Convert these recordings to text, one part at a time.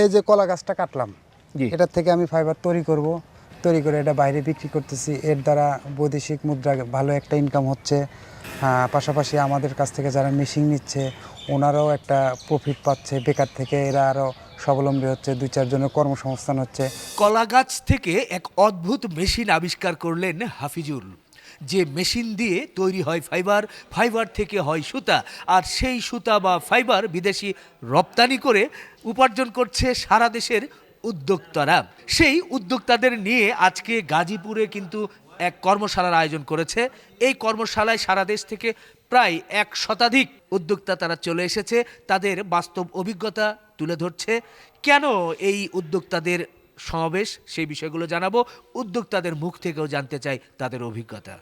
এই যে কলা গাছটা কাটলাম জি। এটার থেকে আমি ফাইবার তৈরি করব। তৈরি করে এটা বাইরে বিক্রি করতেছি। এর দ্বারা বৈদেশিক মুদ্রা ভালো একটা ইনকাম হচ্ছে। হ্যাঁ, পাশাপাশি আমাদের কাছ থেকে যারা মেশিন নিচ্ছে ওনারাও একটা প্রফিট পাচ্ছে। বেকার থেকে এরা আরও স্বাবলম্বী হচ্ছে। দুই চারজনের কর্মসংস্থান হচ্ছে। কলা গাছ থেকে এক অদ্ভুত মেশিন আবিষ্কার করলেন হাফিজুল। যে মেশিন দিয়ে তৈরি হয় ফাইবার ফাইবার থেকে হয় সুতা, আর সেই সুতা বা ফাইবার বিদেশি রপ্তানি করে উপার্জন করছে সারা দেশের উদ্যোক্তারা। সেই উদ্যোক্তাদের নিয়ে আজকে গাজীপুরে কিন্তু এক কর্মশালার আয়োজন করেছে। এই কর্মশালায় সারা দেশ থেকে প্রায় এক শতাধিক উদ্যোক্তা তারা চলে এসেছে। তাদের বাস্তব অভিজ্ঞতা তুলে ধরছে। কেন এই উদ্যোক্তাদের সমাবেশ? সেই বিষয়গুলো জানাব। উদ্যোক্তাদের মুখ থেকেও জানতে চাই তাদের অভিজ্ঞতা।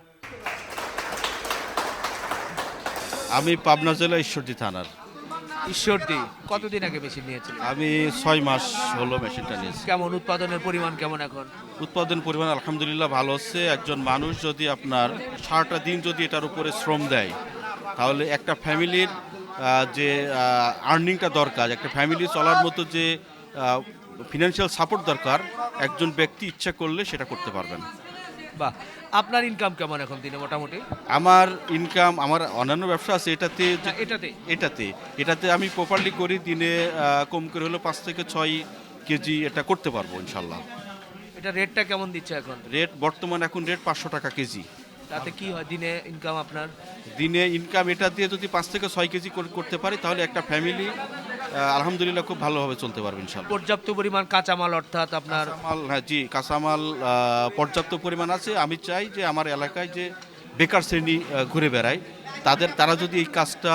আমি পাবনা জেলা ঈশ্বরদী থানার। ঈশ্বরদী কতদিন আগে মেশিন নিয়েছিলেন? আমি ছয় মাস হলো মেশিনটা নিয়েছি। কেমন উৎপাদনের পরিমাণ কেমন এখন? উৎপাদন পরিমাণ আলহামদুলিল্লাহ ভালো হচ্ছে। একজন মানুষ যদি আপনার সারাটা দিন যদি এটার উপরে শ্রম দেয় তাহলে একটা ফ্যামিলির যে আর্নিংটা দরকার একটা ফ্যামিলি চলার মতো যে ফিনান্সিয়াল সাপোর্ট দরকার একজন ব্যক্তি ইচ্ছা করলে সেটা করতে পারবেন। বাহ আপনার ইনকাম কেমন এখন দিনে মোটামুটি? আমার ইনকাম আমার অন্যান্য ব্যবসা আছে এটাতে না, এটাতে। এটাতে। এটাতে আমি প্রপারলি করি দিনে আহ, কম করে হলো পাঁচ থেকে ছয় কেজি এটা করতে পারব ইনশাল্লাহ। এটা রেটটা কেমন দিচ্ছে এখন? রেট বর্তমান এখন রেট পাঁচশো টাকা কেজি। তাতে কি হয় দিনে ইনকাম আপনার? দিনে ইনকাম এটা দিয়ে যদি পাঁচ থেকে ছয় কেজি করে করতে পারি তাহলে একটা ফ্যামিলি আলহামদুলিল্লাহ খুব ভালোভাবে চলতে পারবে ইনশাল্লাহ পর্যাপ্ত পরিমাণ কাঁচামাল অর্থাৎ আপনার কাঁচামাল হ্যাঁ জি কাঁচামাল পর্যাপ্ত পরিমাণ আছে। আমি চাই যে আমার এলাকায় যে বেকার শ্রেণি ঘুরে বেড়ায় তাদের তারা যদি এই কাজটা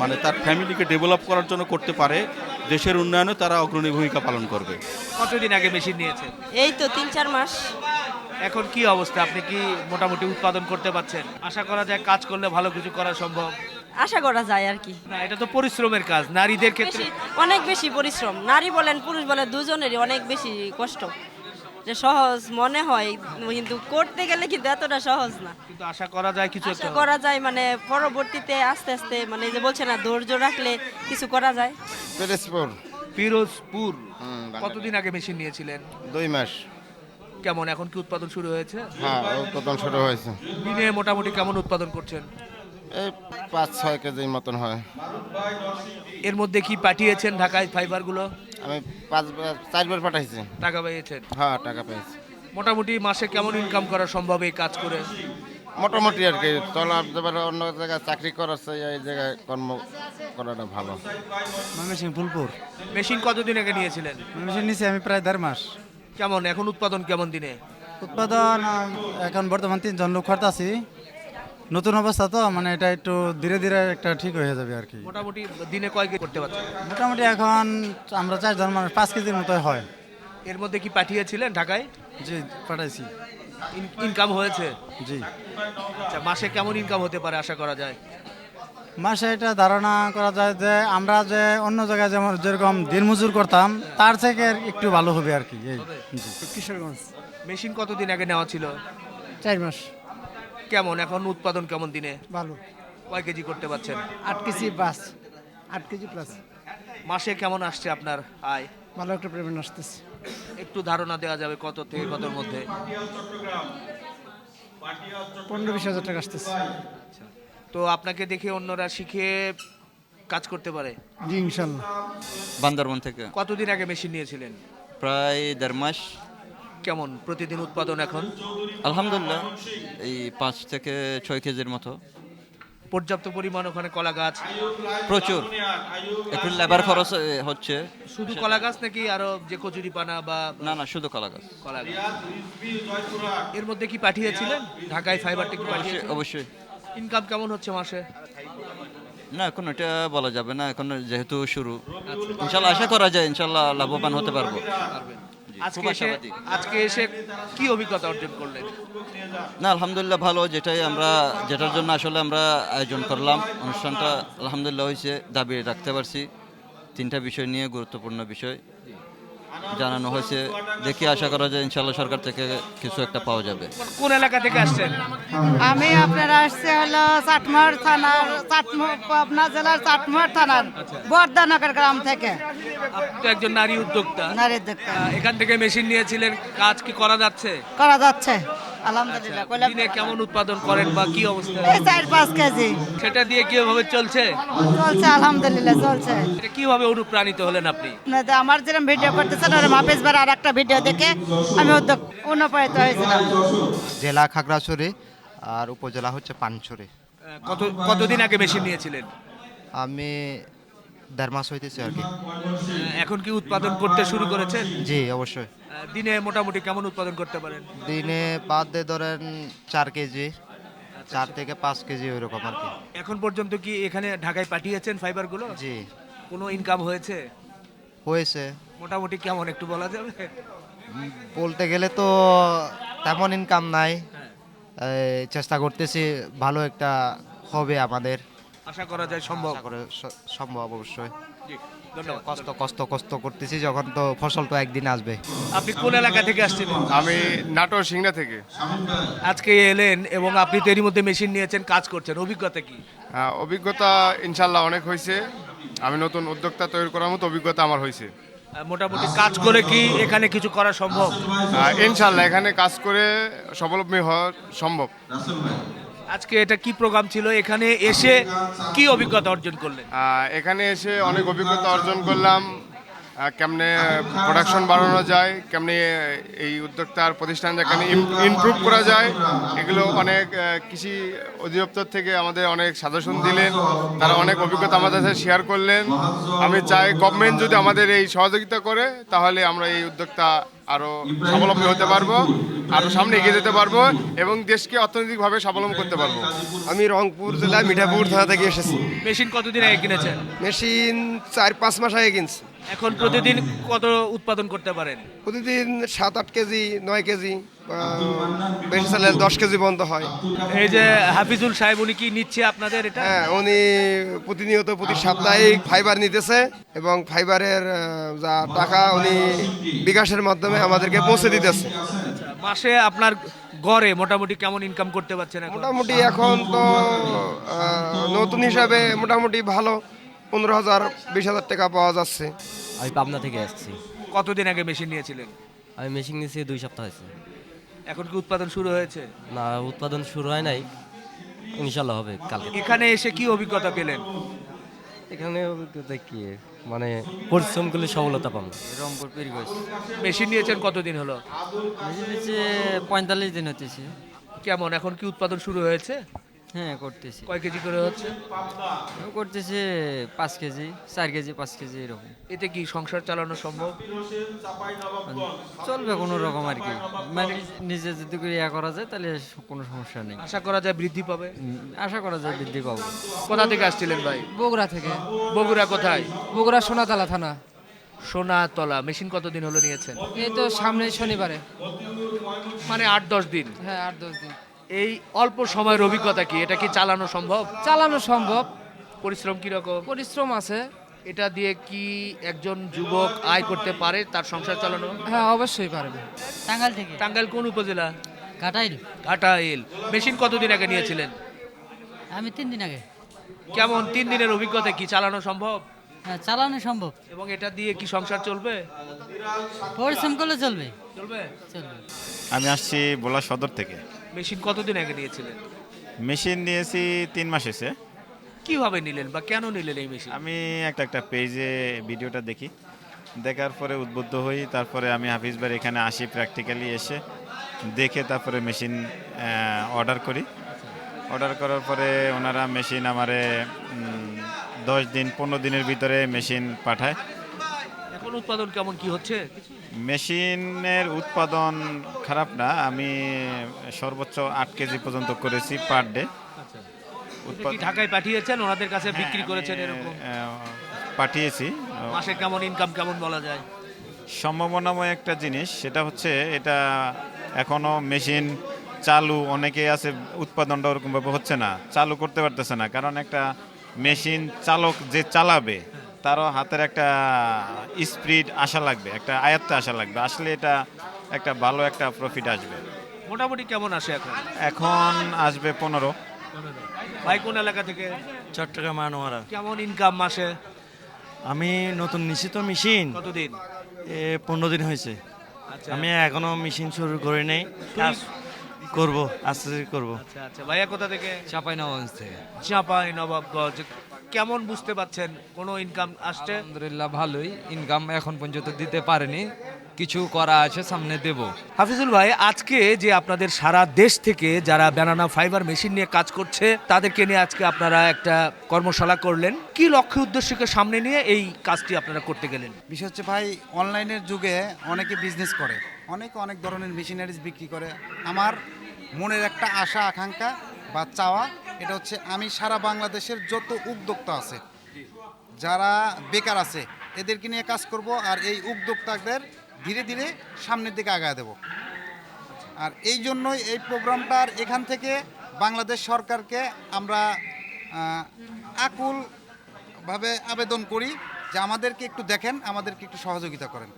মানে তার ফ্যামিলিকে ডেভেলপ করার জন্য করতে পারে দেশের উন্নয়নে তারা অগ্রণী ভূমিকা পালন করবে। কতদিন আগে মেশিন নিয়েছেন? এই তো তিন চার মাস। এখন কি অবস্থা? আপনি কি মোটামুটি উৎপাদন করতে পারছেন? আশা করা যায় কাজ করলে ভালো কিছু করা সম্ভব। আশা করা যায় আর কি। না এটা তো পরিশ্রমের কাজ। নারীদের ক্ষেত্রে অনেক বেশি পরিশ্রম। নারী বলেন পুরুষ বলেন দুজনেরই অনেক বেশি কষ্ট। যে সহজ মনে হয় কিন্তু করতে গেলে কিন্তু এতটা সহজ না। কিন্তু আশা করা যায় কিছু একটা। আশা করা যায় মানে পরবর্তীতে আস্তে আস্তে মানে যে বলছে না ধৈর্য রাখলে কিছু করা যায়। পিরোজপুর। পিরোজপুর। কতদিন আগে মেশিন নিয়েছিলেন? দুই মাস। কেমন এখন কি উৎপাদন শুরু হয়েছে? হ্যাঁ উৎপাদন শুরু হয়েছে। দিনে মোটামুটি কেমন উৎপাদন করছেন? এই পাঁচ ছয় কেজির মতন হয়। এর মধ্যে কি পাঠিয়েছেন ঢাকায় ফাইবারগুলো? আমি পাঁচবার চারবার পাঠাইছি। টাকা পেয়েছেন? হ্যাঁ টাকা পেয়েছি। মোটামুটি মাসে কেমন ইনকাম করা সম্ভব এই কাজ করে? মোটামুটি আর কি দেবার অন্য জায়গায় চাকরি করার এই জায়গায় কর্ম করাটা ভালো। ময়মনসিং ফুলপুর। মেশিন কতদিন আগে নিয়েছিলেন? মেশিন নিচ্ছি আমি প্রায় দেড় মাস। কেমন এখন উৎপাদন কেমন দিনে? উৎপাদন এখন বর্তমান তিনজন লোক আছি। নতুন অবস্থা তো মানে এটা একটু ধীরে ধীরে একটা ঠিক হয়ে যাবে আর কি। মোটামুটি দিনে কয় কেজি করতে পারছেন? মোটামুটি এখন আমরা চারজন মানুষ পাঁচ কেজির মতো হয়। এর মধ্যে কি পাঠিয়েছিলেন ঢাকায়? জি পাঠাইছি। ইনকাম হয়েছে? জি। আচ্ছা মাসে কেমন ইনকাম হতে পারে আশা করা যায়? মাসে এটা ধারণা করা যায় যে আমরা যে অন্য জায়গায় যেমন যেরকম দিনমজুর করতাম তার থেকে একটু ভালো হবে আর কি এই। কিশোরগঞ্জ। মেশিন কতদিন আগে নেওয়া ছিল? চার মাস। কেমন? এখন উৎপাদন কেমন দিনে? ভালো। কয় কেজি করতে পারছেন? আট কেজি বাস। আট কেজি প্লাস মাসে কেমন আসছে আপনার আয়? ভালো একটা পেমেন্ট আসতেছে। একটু ধারণা দেওয়া যাবে কত থেকে কতর মধ্যে? পনেরো বিশ হাজার টাকা আসতেছে। তো আপনাকে দেখে অন্যরা শিখে কাজ করতে পারে? জি ইনশাল্লাহ। বান্দরবন থেকে। কতদিন আগে মেশিন নিয়েছিলেন? প্রায় দেড় মাস। কেমন প্রতিদিন উৎপাদন এখন? আলহামদুলিল্লাহ এই পাঁচ থেকে ছয় কেজির মতো। পর্যাপ্ত পরিমাণ ওখানে কলা গাছ? প্রচুর। একটু লেবার খরচ হচ্ছে। শুধু কলা গাছ নাকি আরও যে কচুরি পানা বা না না শুধু কলা গাছ। কলা গাছ? এর মধ্যে কি পাঠিয়েছিলেন? ঢাকায় ফাইবারটা কি অবশ্যই পাঠিয়েছিলেন? অবশ্যই। ইনকাম কেমন হচ্ছে মাসে? না এখন এটা বলা যাবে না এখন যেহেতু শুরু। ইনশাল্লাহ আশা করা যায় ইনশাল্লাহ লাভবান হতে পারব। আজকে এসে আজকে এসে কি অভিজ্ঞতা অর্জন করলেন? না আলহামদুলিল্লাহ ভালো যেটাই আমরা যেটার জন্য আসলে আমরা আয়োজন করলাম অনুষ্ঠানটা আলহামদুলিল্লাহ হয়েছে দাবি রাখতে পারছি। তিনটা বিষয় নিয়ে গুরুত্বপূর্ণ বিষয়। জানানো হয়েছে। দেখি আশা করা যায় ইনশাল্লাহ সরকার থেকে কিছু একটা পাওয়া যাবে। কোন এলাকা থেকে আসছেন? আমি আপনারা আসছে হলো চাটমার থানার পাবনা জেলার চাটমার থানার বর্দানগর গ্রাম থেকে। আপনি তো একজন নারী উদ্যোক্তা। নারী উদ্যোক্তা। এখান থেকে মেশিন নিয়েছিলেন। কাজ কি করা যাচ্ছে? করা যাচ্ছে। আলহামদুলিল্লাহ কইলাম দিনে কেমন উৎপাদন করেন বা কি অবস্থা? এই চার পাঁচ কেজি। সেটা দিয়ে কীভাবে চলছে? চলছে আলহামদুলিল্লাহ চলছে। এটা কীভাবে অনুপ্রাণিত হলেন আপনি? না তো আমার যেরকম ভিডিও করতেছেন ওরকম হাফিজ বার আর একটা ভিডিও দেখে আমি উদ্যোগ অনুপ্রাণিত হয়েছিলাম। জেলা খাগড়াছড়ি আর উপজেলা হচ্ছে পানছড়ি। কত কতদিন আগে মেশিন নিয়েছিলেন? আমি দেড় মাস হইতেছে আর কি। এখন কি উৎপাদন করতে শুরু করেছেন? জি অবশ্যই। দিনে মোটামুটি কেমন উৎপাদন করতে পারেন? দিনে বাদ দিয়ে ধরেন চার কেজি চার থেকে পাঁচ কেজি ওইরকম আর কি। এখন পর্যন্ত কি এখানে ঢাকায় পাঠিয়েছেন ফাইবারগুলো জি। কোনো ইনকাম হয়েছে? হয়েছে। মোটামুটি কেমন একটু বলা যাবে? বলতে গেলে তো তেমন ইনকাম নাই। চেষ্টা করতেছি ভালো একটা হবে আমাদের। আশা করা যায় সম্ভব। আশা করে স- সম্ভব অবশ্যই। জি, ধন্যবাদ। কষ্ট কষ্ট কষ্ট করতেছি যখন তো ফসল তো একদিন আসবে। আপনি কোন এলাকা থেকে আসছিলেন? আমি নাটোর সিংড়া থেকে। আজকে এলেন এবং আপনি তো এরই মধ্যে মেশিন নিয়েছেন কাজ করছেন। অভিজ্ঞতা কি? আহ, অভিজ্ঞতা ইনশাল্লাহ অনেক হয়েছে। আমি নতুন উদ্যোক্তা তৈরি করার মতো অভিজ্ঞতা আমার হয়েছে। আহ, মোটামুটি কাজ করে কি এখানে কিছু করা সম্ভব? আহ, ইনশাল্লাহ এখানে কাজ করে স্বাবলম্বী হওয়া সম্ভব। আজকে এটা কি প্রোগ্রাম ছিল? এখানে এসে কি অভিজ্ঞতা অর্জন করলেন? এখানে এসে অনেক অভিজ্ঞতা অর্জন করলাম। কেমনে প্রোডাকশন বাড়ানো যায়, কেমনে এই উদ্যোক্তার প্রতিষ্ঠান যেখানে ইমপ্রুভ করা যায়, এগুলো অনেক কৃষি অধিদপ্তর থেকে আমাদের অনেক সাজেশন দিলেন। তারা অনেক অভিজ্ঞতা আমাদের সাথে শেয়ার করলেন। আমি চাই গভর্নমেন্ট যদি আমাদের এই সহযোগিতা করে, তাহলে আমরা এই উদ্যোক্তা আরও স্বাবলম্বী হতে পারব আরও সামনে এগিয়ে যেতে পারব এবং দেশকে অর্থনৈতিকভাবে স্বাবলম্বী করতে পারব। আমি রংপুর জেলা মিঠাপুর থানা থেকে এসেছি। মেশিন কতদিন আগে কিনেছেন? মেশিন চার পাঁচ মাস আগে কিনছি। এখন প্রতিদিন কত উৎপাদন করতে পারেন? প্রতিদিন সাত আট কেজি নয় কেজি। বেশি চালে দশ কেজি বন্ধ হয়। এই যে হাফিজুল সাহেব উনি কি নিচ্ছে আপনাদের এটা? হ্যাঁ উনি প্রতিনিয়ত প্রতি সাপ্তাহিক ফাইবার নিতেছে এবং ফাইবারের যা টাকা উনি বিকাশের মাধ্যমে আমাদেরকে পৌঁছে দিতেছে। মাসে আপনার গড়ে মোটামুটি কেমন ইনকাম করতে পারছেন এখন? মোটামুটি এখন তো নতুন হিসাবে মোটামুটি ভালো পনেরো হাজার বিশ হাজার টাকা পাওয়া যাচ্ছে। আমি পাবনা থেকে আসছি। কতদিন আগে মেশিন নিয়েছিলেন? আমি মেশিন নিয়েছি দুই সপ্তাহ হয়েছে। এখন কি উৎপাদন শুরু হয়েছে? না উৎপাদন শুরু হয় নাই। ইনশাল্লাহ হবে কালকে। এখানে এসে কি অভিজ্ঞতা পেলেন? এখানে অভিজ্ঞতা কি? মানে পরিশ্রম করলে সফলতা পাবো। রংপুর পীরগঞ্জ। মেশিন নিয়েছেন কতদিন হলো? মেশিন হচ্ছে পঁয়তাল্লিশ দিন হচ্ছে। কেমন এখন কি উৎপাদন শুরু হয়েছে? হ্যাঁ করতেছি। কয় কেজি করে হচ্ছে? করতেছে পাঁচ কেজি চার কেজি পাঁচ কেজি এরকম। এতে কি সংসার চালানো সম্ভব? চলবে কোনো রকম আর কি। মানে নিজে যদি করে ইয়া করা যায় তাহলে কোনো সমস্যা নেই। আশা করা যায় বৃদ্ধি পাবে? আশা করা যায় বৃদ্ধি পাবো। কোথা থেকে আসছিলেন ভাই? বগুড়া থেকে। বগুড়া কোথায়? বগুড়া সোনাতলা থানা। সোনাতলা মেশিন কতদিন হলো নিয়েছেন? এই তো সামনে শনিবারে। মানে আট দশ দিন? হ্যাঁ আট দশ দিন। এই অল্প সময়ের অভিজ্ঞতা কি? এটা কি চালানো সম্ভব? চালানো সম্ভব। পরিশ্রম কীরকম? পরিশ্রম আছে। এটা দিয়ে কি একজন যুবক আয় করতে পারে তার সংসার চালানো? হ্যাঁ অবশ্যই পারবে টাঙ্গাল থেকে। টাঙ্গাইল কোন উপজেলা? কাটাইল। ঘাটাইল মেশিন কতদিন আগে নিয়েছিলেন? আমি তিন দিন আগে। কেমন? তিন দিনের অভিজ্ঞতা কি চালানো সম্ভব? হ্যাঁ চালানো সম্ভব। এবং এটা দিয়ে কি সংসার চলবে? পরিশ্রম করলে চলবে। চলবে? চলবে। আমি আসছি বোলা সদর থেকে। মেশিন কতদিন আগে নিয়েছিলেন? মেশিন নিয়েছি তিন মাস এসে কীভাবে নিলেন বা কেন নিলেন এই মেশিন? আমি একটা একটা পেজে ভিডিওটা দেখি। দেখার পরে উদ্বুদ্ধ হই তারপরে আমি হাফিজ ভাই এখানে আসি প্র্যাকটিক্যালি এসে। দেখে তারপরে মেশিন অর্ডার করি। অর্ডার করার পরে ওনারা মেশিন আমারে দশ দিন পনেরো দিনের ভিতরে মেশিন পাঠায়। এখন উৎপাদন কেমন? কি হচ্ছে? মেশিনের উৎপাদন খারাপ না আমি সর্বোচ্চ আট কেজি পর্যন্ত করেছি পার ডে। এটা ঢাকায় পাঠিয়েছেন? ওনাদের কাছে বিক্রি করেছেন এরকম? পাঠিয়েছি। মাসে কেমন ইনকাম কেমন বলা যায়? সম্ভাবনাময় একটা জিনিস সেটা হচ্ছে এটা এখনও মেশিন চালু অনেকে আছে উৎপাদনটা ওরকমভাবে হচ্ছে না চালু করতে পারতেছে না কারণ একটা মেশিন চালক যে চালাবে তারও হাতের একটা স্পিড আসা লাগবে একটা আয়ত্তে আসা লাগবে। আসলে এটা একটা ভালো একটা প্রফিট আসবে। মোটামুটি কেমন আসে এখন? এখন আসবে পনেরো। ভাই কোন এলাকা থেকে? চট্টগ্রাম আনোয়ারা। কেমন ইনকাম মাসে আমি নতুন নিশ্চিত মেশিন কতদিন? এ পনেরো দিন হয়েছে। আচ্ছা। আমি এখনও মেশিন শুরু করি নাই। কাজ করব আস্তে আস্তে করব। আচ্ছা আচ্ছা। ভাইয়া কোথা থেকে? চাপাই নগঞ্জ থেকে। চাপাই নবাবগঞ্জ কেমন বুঝতে পাচ্ছেন কোনো ইনকাম আসছে? আলহামদুলিল্লাহ ভালোই। ইনকাম এখন পর্যন্ত দিতে পারেনি। কিছু করা আছে সামনে দেব। হাফিজুল ভাই আজকে যে আপনাদের সারা দেশ থেকে যারা ব্যানানা ফাইবার মেশিন নিয়ে কাজ করছে তাদেরকে নিয়ে আজকে আপনারা একটা কর্মশালা করলেন। কি লক্ষ্য উদ্দেশ্যকে সামনে নিয়ে এই কাজটি আপনারা করতে গেলেন? বিষয় হচ্ছে ভাই অনলাইনের যুগে অনেকে বিজনেস করে। অনেকে অনেক ধরনের মেশিনারিজ বিক্রি করে। আমার মনের একটা আশা আকাঙ্ক্ষা বা চাওয়া, এটা হচ্ছে আমি সারা বাংলাদেশের যত উদ্যোক্তা আছে, যারা বেকার আছে, এদেরকে নিয়ে কাজ করব আর এই উদ্যোক্তাদের ধীরে ধীরে সামনের দিকে আগায় দেব। আর এই জন্যই এই প্রোগ্রামটার এখান থেকে বাংলাদেশ সরকারকে আমরা আকুলভাবে আবেদন করি যে আমাদেরকে একটু দেখেন, আমাদেরকে একটু সহযোগিতা করেন।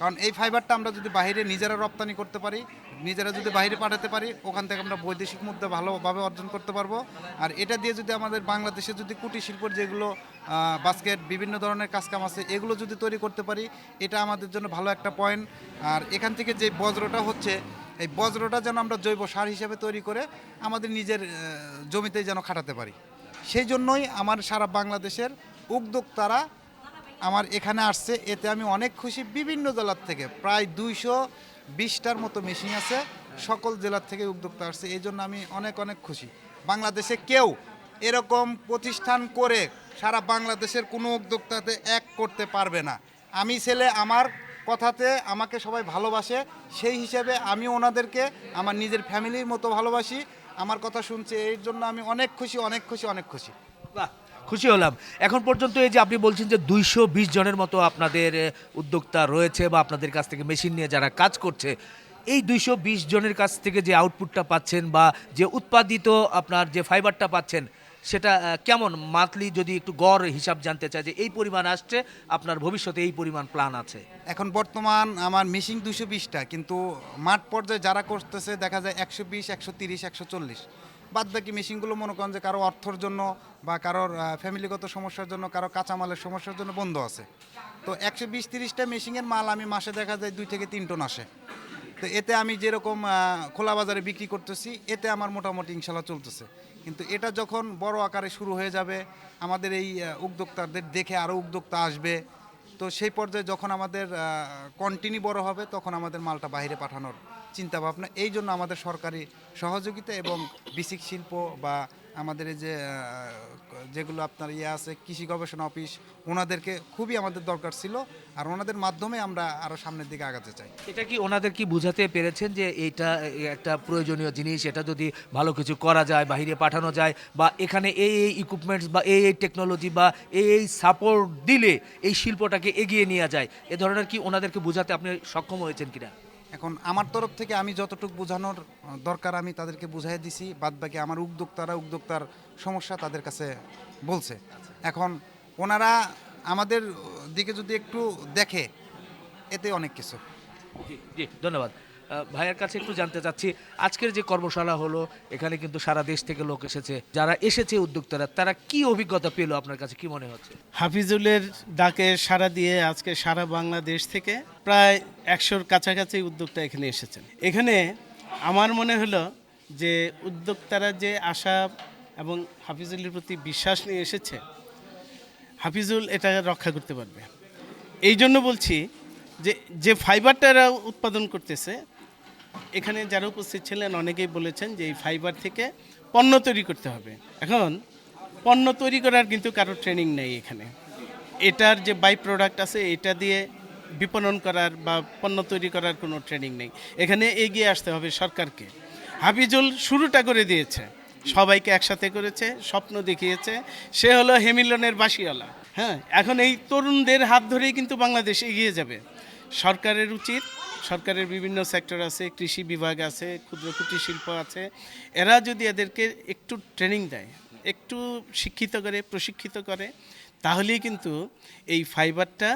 কারণ এই ফাইবারটা আমরা যদি বাইরে নিজেরা রপ্তানি করতে পারি নিজেরা যদি বাইরে পাঠাতে পারি ওখান থেকে আমরা বৈদেশিক মুদ্রা ভালোভাবে অর্জন করতে পারব। আর এটা দিয়ে যদি আমাদের বাংলাদেশে যদি কুটির শিল্পর যেগুলো বাস্কেট বিভিন্ন ধরনের কাজকাম আছে এগুলো যদি তৈরি করতে পারি এটা আমাদের জন্য ভালো একটা পয়েন্ট আর এখান থেকে যে বজ্রটা হচ্ছে এই বজ্রটা যেন আমরা জৈব সার হিসেবে তৈরি করে আমাদের নিজের আহ, জমিতেই যেন খাটাতে পারি। সেই জন্যই আমার সারা বাংলাদেশের উদ্যোক্তারা আমার এখানে আসছে, এতে আমি অনেক খুশি বিভিন্ন জেলার থেকে। প্রায় দুইশো বিশটার মতো মেশিন আছে, সকল জেলার থেকে উদ্যোক্তা আসছে, এই জন্য আমি অনেক অনেক খুশি। বাংলাদেশে কেউ এরকম প্রতিষ্ঠান করে সারা বাংলাদেশের কোনো উদ্যোক্তাতে এক করতে পারবে না। আমি ছেলে, আমার কথাতে আমাকে সবাই ভালোবাসে, সেই হিসেবে আমি ওনাদেরকে, আমার নিজের ফ্যামিলির মতো ভালোবাসি, আমার কথা শুনছে, এর জন্য আমি অনেক খুশি অনেক খুশি অনেক খুশি। বাহ! খুশি হলাম। এখন পর্যন্ত এই যে আপনি বলছেন যে দুইশো বিশ জনের মতো আপনাদের উদ্যোক্তা রয়েছে বা আপনাদের কাছ থেকে মেশিন নিয়ে যারা কাজ করছে, এই দুইশো বিশ জনের কাছ থেকে যে আউটপুটটা পাচ্ছেন বা যে উৎপাদিত আপনার যে ফাইবারটা পাচ্ছেন, সেটা কেমন? মান্থলি যদি একটু গড় হিসাব জানতে চাই যে এই পরিমাণ আসছে, আপনার ভবিষ্যতে এই পরিমাণ প্ল্যান আছে? এখন বর্তমান আমার মেশিন দুশো বিশটা, কিন্তু মাঠ পর্যায়ে যারা করতেছে দেখা যায় একশো বিশ, একশো তিরিশ, একশো চল্লিশ। বাদ বাকি মেশিনগুলো মনে করেন যে কারও অর্থর জন্য বা কারোর ফ্যামিলিগত সমস্যার জন্য, কারও কাঁচামালের সমস্যার জন্য বন্ধ আছে। তো একশো বিশ তিরিশটা মেশিনের মাল আমি মাসে দেখা যায় দুই থেকে তিন টন আসে। তো এতে আমি যেরকম খোলা বাজারে বিক্রি করতেছি, এতে আমার মোটামুটি ইনশাল্লাহ চলতেছে। কিন্তু এটা যখন বড় আকারে শুরু হয়ে যাবে, আমাদের এই উদ্যোক্তাদের দেখে আরও উদ্যোক্তা আসবে তো সেই পর্যায়ে যখন আমাদের কন্টিনিউ বড় হবে, তখন আমাদের মালটা বাইরে পাঠানোর চিন্তাভাবনা। এই জন্য আমাদের সরকারি সহযোগিতা এবং বিসিক শিল্প বা আমাদের এই যে যেগুলো আপনার ইয়ে আছে, কৃষি গবেষণা অফিস, ওনাদেরকে খুবই আমাদের দরকার ছিল, আর ওনাদের মাধ্যমে আমরা আরও সামনের দিকে আগাতে চাই। এটা কি ওনাদের কি বুঝাতে পেরেছেন যে এইটা একটা প্রয়োজনীয় জিনিস, এটা যদি ভালো কিছু করা যায় বাইরে পাঠানো যায়, বা এখানে এই এই ইকুইপমেন্টস বা এই এই টেকনোলজি বা এই এই সাপোর্ট দিলে এই শিল্পটাকে এগিয়ে নিয়ে যায়, এ ধরনের কি ওনাদেরকে বোঝাতে আপনি সক্ষম হয়েছেন কিনা? এখন আমার তরফ থেকে আমি যতটুকু বোঝানোর দরকার আমি তাদেরকে বুঝাই দিছি বাদ বাকি আমার উদ্যোক্তারা উদ্যোক্তার সমস্যা তাদের কাছে বলছে। এখন ওনারা আমাদের দিকে যদি একটু দেখে, এতে অনেক কিছু। জি, ধন্যবাদ। ভাইয়ের কাছে একটু জানতে চাচ্ছি, আজকের যে কর্মশালা হলো, এখানে কিন্তু সারা দেশ থেকে লোক এসেছে। যারা এসেছে উদ্যোক্তারা, তারা কি অভিজ্ঞতা পেল আপনার কাছে? কি মনে হচ্ছে? হাফিজুলের ডাকে সাড়া দিয়ে আজকে সারা বাংলাদেশ থেকে প্রায় একশোর কাছাকাছি উদ্যোক্তা এখানে এসেছেন। এখানে আমার মনে হলো যে উদ্যোক্তারা যে আশা এবং হাফিজুলের প্রতি বিশ্বাস নিয়ে এসেছে, হাফিজুল এটা রক্ষা করতে পারবে। এই জন্য বলছি যে যে ফাইবারটা এরা উৎপাদন করতেছে এখানে যারা উপস্থিত ছিলেন অনেকেই বলেছেন যে এই ফাইবার থেকে পণ্য তৈরি করতে হবে। এখন, পণ্য তৈরি করার কিন্তু কারও ট্রেনিং নেই এখানে। এটার যে বাই প্রোডাক্ট আছে, এটা দিয়ে বিপণন করার বা পণ্য তৈরি করার কোনো ট্রেনিং নেই। এখানে এগিয়ে আসতে হবে সরকারকে। হাফিজুল শুরুটা করে দিয়েছে। সবাইকে একসাথে করেছে, স্বপ্ন দেখিয়েছে। সে হলো হেমিলনের বাসিওয়ালা হ্যাঁ এখন এই তরুণদের হাত ধরেই কিন্তু বাংলাদেশ এগিয়ে যাবে। সরকারের উচিত সরকারের বিভিন্ন সেক্টর আছে, কৃষি বিভাগ আছে, ক্ষুদ্র কুটির শিল্প আছে। এরা যদি এদেরকে একটু ট্রেনিং দেয়, একটু শিক্ষিত করে, প্রশিক্ষিত করে, তাহলেই কিন্তু এই ফাইবারটা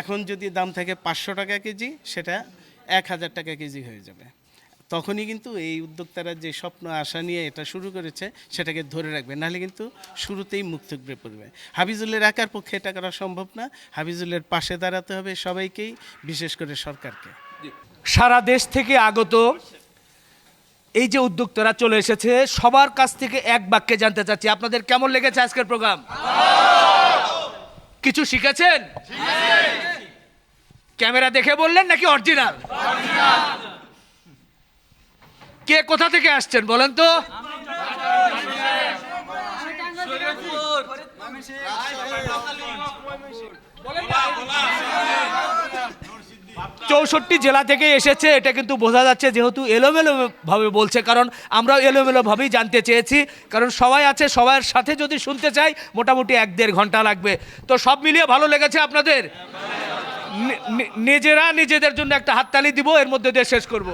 এখন যদি দাম থাকে পাঁচশো টাকা কেজি, সেটা এক হাজার টাকা কেজি হয়ে যাবে। তখনই কিন্তু এই উদ্যোক্তারা যে স্বপ্ন আশা নিয়ে এটা শুরু করেছে সেটাকে ধরে রাখবে। নাহলে কিন্তু শুরুতেই মুখ থুকড়ে পড়বে। হাবিজুলের একার পক্ষে এটা করা সম্ভব না। হাবিজুলের পাশে দাঁড়াতে হবে সবাইকেই বিশেষ করে সরকারকে। সারা দেশ থেকে আগত এই যে উদ্যোক্তারা চলে এসেছে সবার কাছ থেকে এক বাক্যে জানতে চাচ্ছি। আপনাদের কেমন লেগেছে আজকের প্রোগ্রাম? কিছু শিখেছেন? ক্যামেরা দেখে বললেন নাকি অরিজিনাল। কে কোথা থেকে আসছেন বলেন তো? চৌষট্টি জেলা থেকে এসেছে, এটা কিন্তু বোঝা যাচ্ছে যেহেতু এলোমেলো ভাবে বলছে, কারণ আমরাও এলোমেলো ভাবেই জানতে চেয়েছি, কারণ সবাই আছে, সবার সাথে যদি শুনতে চাই, মোটামুটি এক দেড় ঘণ্টা লাগবে। তো সব মিলিয়ে ভালো লেগেছে আপনাদের? নিজেরা নিজেদের জন্য একটা হাততালি দিব, এর মধ্যে দিয়ে শেষ করব।